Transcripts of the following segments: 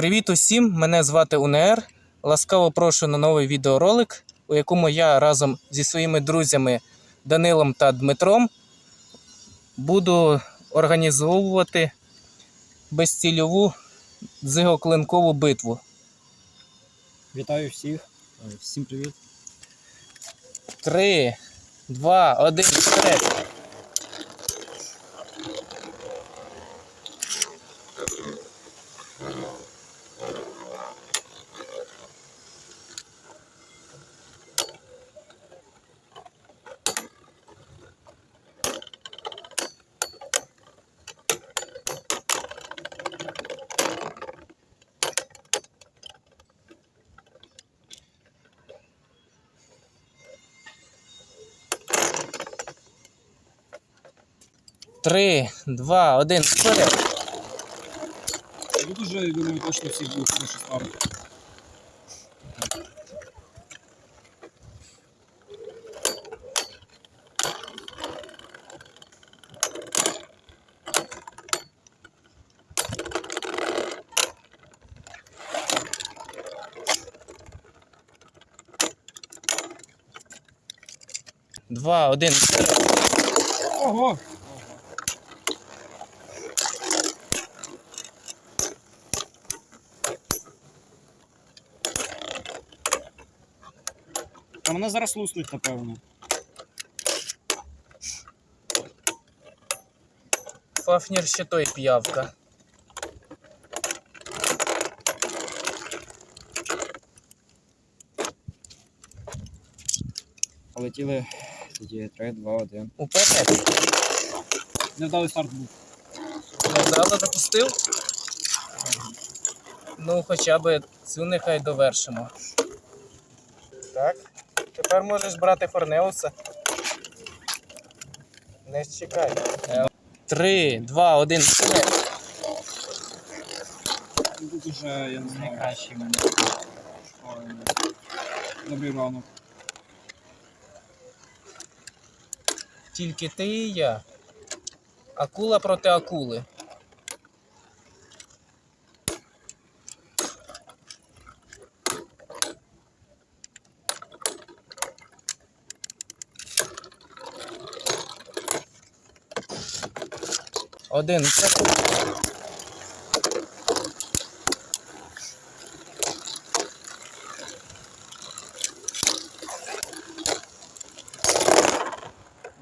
Привіт усім! Мене звати УНР. Ласкаво прошу на новий відеоролик, у якому я разом зі своїми друзями Данилом та Дмитром буду організовувати безцільову дзигоклинкову битву. Вітаю всіх. Всім привіт. Три, два, один, вперед! Три, два, один, вперед! Тут уже, я думаю, точно всіх будуть хороші ставити. Два, один, вперед! Ого! Та мене зараз луснуть, напевно. Фафнір ще той п'явка. Полетіли тоді 3, 2, 1. Уперед! Невдалий старт був. Назад запустив. Ну, хоча б цю нехай довершимо. Так. Тепер можеш брати Форнеуса. Не чекай. Три, два, один, Тут уже, я. Найкращий мене. Добрий ранок. Тільки ти і я. Акула проти акули. Один.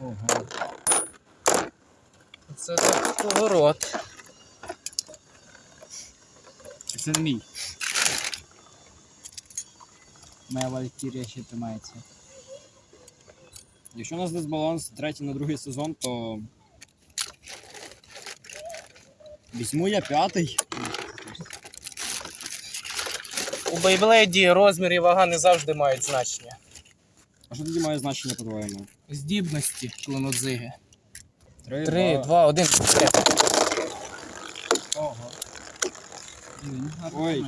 Ого. Це так поворот. Це не мій. Моя валькірія ще тримається. Якщо у нас дисбаланс третій на другий сезон, то. Візьму я п'ятий. У Бейблейді розмір і вага не завжди мають значення. А що тоді має значення, по-твоєму? Здібності клонодзиги. Три, Три, два. два, один. Ого. Ой.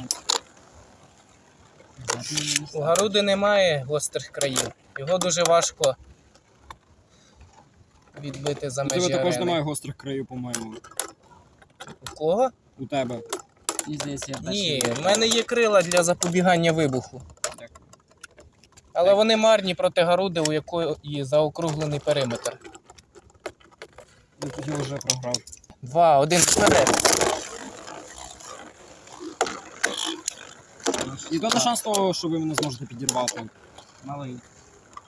У. Гаруди немає гострих країв. Його дуже важко відбити за межі. У тебе також арени. немає гострих країв, по-моєму. У кого? У тебе. Ні, в мене є крила для запобігання вибуху. Але вони марні проти Гаруди, у якої заокруглений периметр. Я тоді вже програв. Два, один, вперед. І то шанс того, що ви мене зможете підірвати. Малий.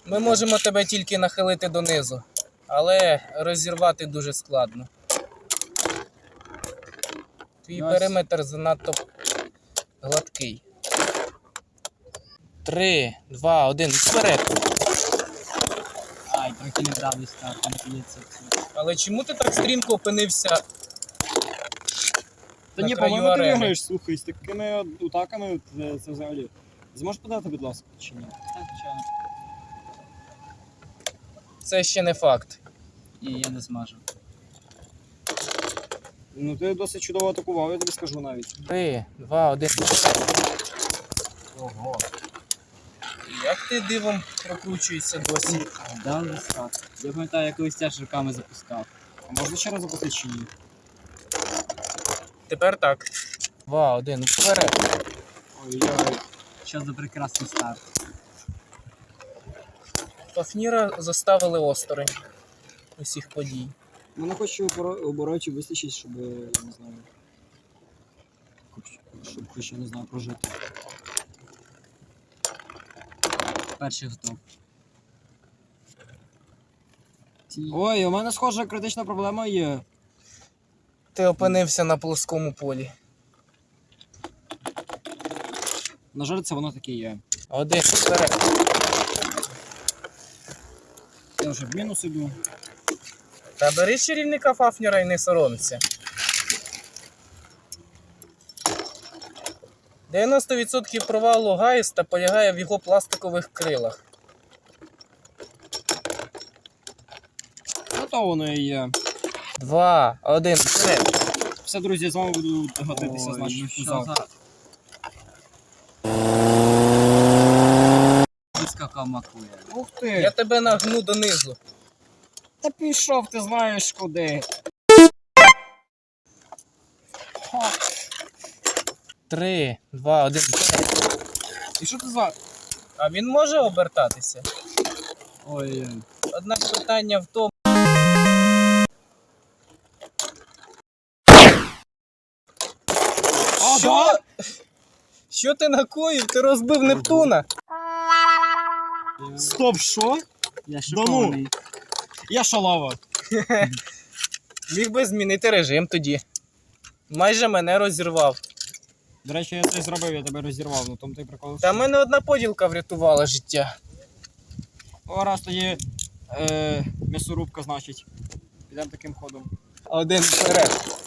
Ми можемо тебе тільки нахилити донизу, але розірвати дуже складно. Твій Ось. периметр занадто гладкий. Три, два, один, вперед. Ай, трохи не вдалий старт, не п'ється. Але чому ти так стрімко опинився? Та На ні, краю по-моєму, ти арени. виграєш, слухай, з такими атаками це, це взагалі. Зможеш подати, будь ласка, чи ні? Так, звичайно. Це ще не факт. І я не змажу. Ну ти досить чудово атакував, я тобі скажу навіть. Три, два, один. Ого. Як ти дивом прокручуєшся досі? Вдалий старт. Я пам'ятаю, я колись теж руками запускав. А можна ще раз запустити чи ні? Тепер так. Два, один, вперед. Ой-ой. Що за прекрасний старт. Пафніра заставили осторонь усіх подій. Мене хочу оборотів вистачить, щоб, я не знаю. Щоб хоч я не знаю, прожити. Перший готов. Ой, у мене схожа критична проблема є. Ти опинився на плоскому полі. На жаль, це воно таке є. Один, вперед. Я вже в мінус іду. Та бери чарівника Фафнера і не соромся. 90% провалу Гаїста полягає в його пластикових крилах. Ну то воно і є. Два, один, вперед. Все, друзі, з вами буду тузах. за... Вискакав макує. Ух Я тебе нагну донизу. Та пішов, ти знаєш куди. Три, два, один. І що ти за. А він може обертатися? Ой-ой. Однак питання в тому. А, Що? да? Що ти накоїв? Ти розбив Нептуна. Стоп, що? Я ну. шокований. Я шалава. Міг би змінити режим тоді. Майже мене розірвав. До речі, я це зробив, я тебе розірвав, ну тому ти прикол. Та мене одна поділка врятувала життя. О, раз тоді е, м'ясорубка, значить. Підемо таким ходом. Один вперед.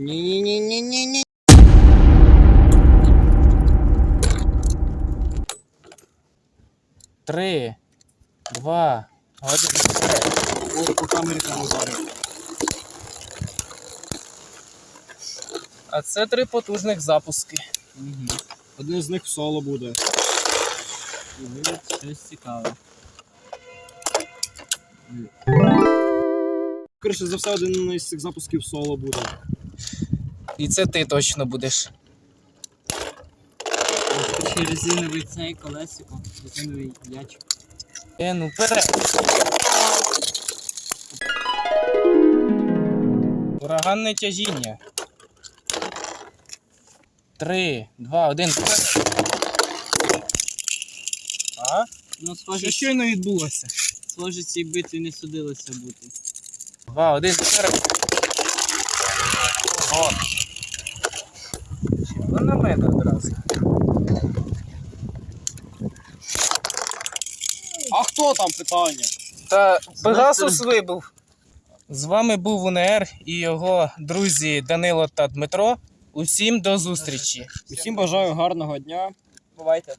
Ні-ні-ні-ні-ні. Три, два, один. Ой, по камері там ударив. А це три потужних запуски. Угу. Один з них в соло буде. Щось цікаве. Скоріше за все, один із цих запусків соло буде. І це ти точно будеш. Ще резиновий цей колесико, резиновий ячик. Е, ну вперед. Ураганне тяжіння. Три, два, один, вперед. А? Ну, Що щойно відбулося? схоже, цій битві не судилося бути. Два, один, вперед. На мене одразу? А хто там питання? Та Пегасус вибув. З вами був УНР і його друзі Данило та Дмитро. Усім до зустрічі. Усім бажаю гарного дня. Бувайте.